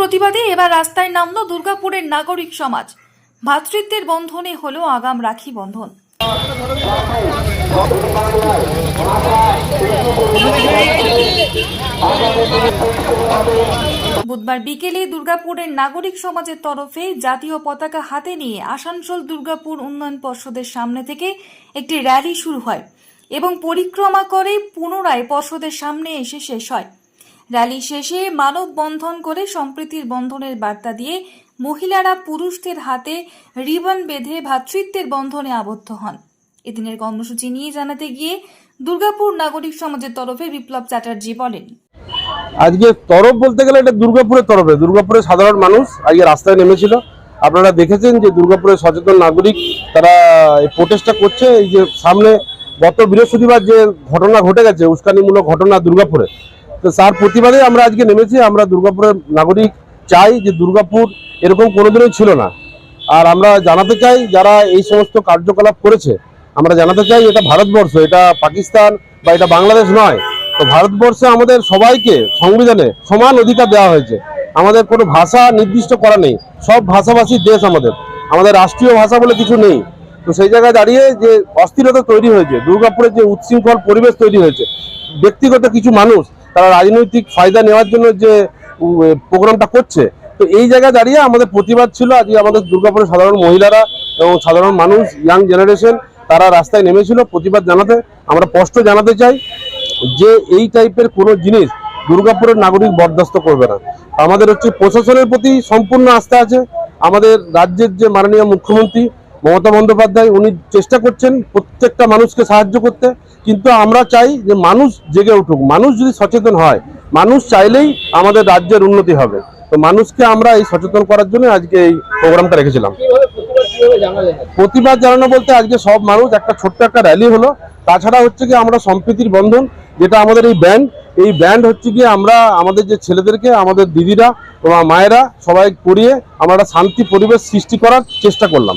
প্রতিবাদে এবার রাস্তায় নামলো দুর্গাপুরের নাগরিক সমাজ। ভ্রাতৃত্বের বন্ধনে হলো আগাম রাখি বন্ধন। বুধবার বিকেলে দুর্গাপুরের নাগরিক সমাজের তরফে জাতীয় পতাকা হাতে নিয়ে আসানসোল দুর্গাপুর উন্নয়ন পর্ষদের সামনে থেকে একটি র্যালি শুরু হয় এবং পরিক্রমা করে পুনরায় পর্ষদের সামনে এসে শেষ হয়। র্যালি শেষে মানববন্ধন করে সম্প্রীতির বন্ধনের বার্তা দিয়ে মহিলারা পুরুষদের হাতে রিবন বেঁধে ভ্রাতৃত্বের বন্ধনে আবদ্ধ হন। এদিনের কর্মসূচি নিয়ে জানাতে গিয়ে দুর্গাপুর নাগরিক সমাজের তরফে বিপ্লব চ্যাটার্জি বলেন। আজকে তরফ বলতে গেলে এটা দুর্গাপুরের তরফে। দুর্গাপুরের সাধারণ মানুষ আজকে রাস্তায় নেমেছিল। আপনারা দেখেছেন যে দুর্গাপুরের সচেতন নাগরিক তারা এই প্রোটেস্টটা করছে। এই যে সামনে গত বৃহস্পতিবার যে ঘটনা ঘটে গেছে, উস্কানিমূলক ঘটনা দুর্গাপুরে তো তার প্রতিবাদে আমরা আজকে নেমেছি, আমরা দুর্গাপুরের নাগরিক চাই যে দুর্গাপুর এরকম কোনোদিনই ছিল না। আর আমরা জানাতে চাই, যারা এই সমস্ত কার্যকলাপ করেছে, আমরা জানাতে চাই এটা ভারতবর্ষ, এটা পাকিস্তান বা এটা বাংলাদেশ নয়। তো ভারতবর্ষে আমাদের সবাইকে সংবিধানে সমান অধিকার দেওয়া হয়েছে। আমাদের কোনো ভাষা নির্দিষ্ট করা নেই, সব ভাষাভাষী দেশ আমাদের। আমাদের রাষ্ট্রীয় ভাষা বলে কিছু নেই। তো সেই জায়গায় দাঁড়িয়ে যে অস্থিরতা তৈরি হয়েছে, দুর্গাপুরের যে উচ্ছৃঙ্খল পরিবেশ তৈরি হয়েছে, ব্যক্তিগত কিছু মানুষ তারা রাজনৈতিক ফায়দা নেওয়ার জন্য যে প্রোগ্রামটা করছে, তো এই জায়গায় দাঁড়িয়ে আমাদের প্রতিবাদ ছিল আজকে আমাদের দুর্গাপুরের সাধারণ মহিলারা এবং সাধারণ মানুষ ইয়াং জেনারেশন তারা রাস্তায় নেমেছিল প্রতিবাদ জানাতে। আমরা স্পষ্ট জানাতে চাই যে এই টাইপের কোনো জিনিস দুর্গাপুরের নাগরিক বরদাস্ত করবে না। আমাদের হচ্ছে প্রশাসনের প্রতি সম্পূর্ণ আস্থা আছে। আমাদের রাজ্যের যে মাননীয় মুখ্যমন্ত্রী মমতা বন্দ্যোপাধ্যায় উনি চেষ্টা করছেন প্রত্যেকটা মানুষকে সাহায্য করতে কিন্তু আমরা চাই যে মানুষ জেগে উঠুক মানুষ যদি সচেতন হয় মানুষ চাইলেই আমাদের রাজ্যের উন্নতি হবে। তো মানুষকে আমরা এই সচেতন করার জন্য আজকে এই প্রোগ্রামটা রেখেছিলাম। প্রতিবাদ জানানো বলতে আজকে সব মানুষ একটা ছোট্ট একটা র্যালি হলো। তাছাড়া হচ্ছে কি আমরা সম্প্রীতির বন্ধন যেটা আমাদের এই ব্যান্ড এই ব্যান্ড হচ্ছে কি আমরা আমাদের যে ছেলেদেরকে আমাদের দিদিরা মায়েরা সবাই করিয়ে আমরা শান্তি পরিবেশ সৃষ্টি করার চেষ্টা করলাম।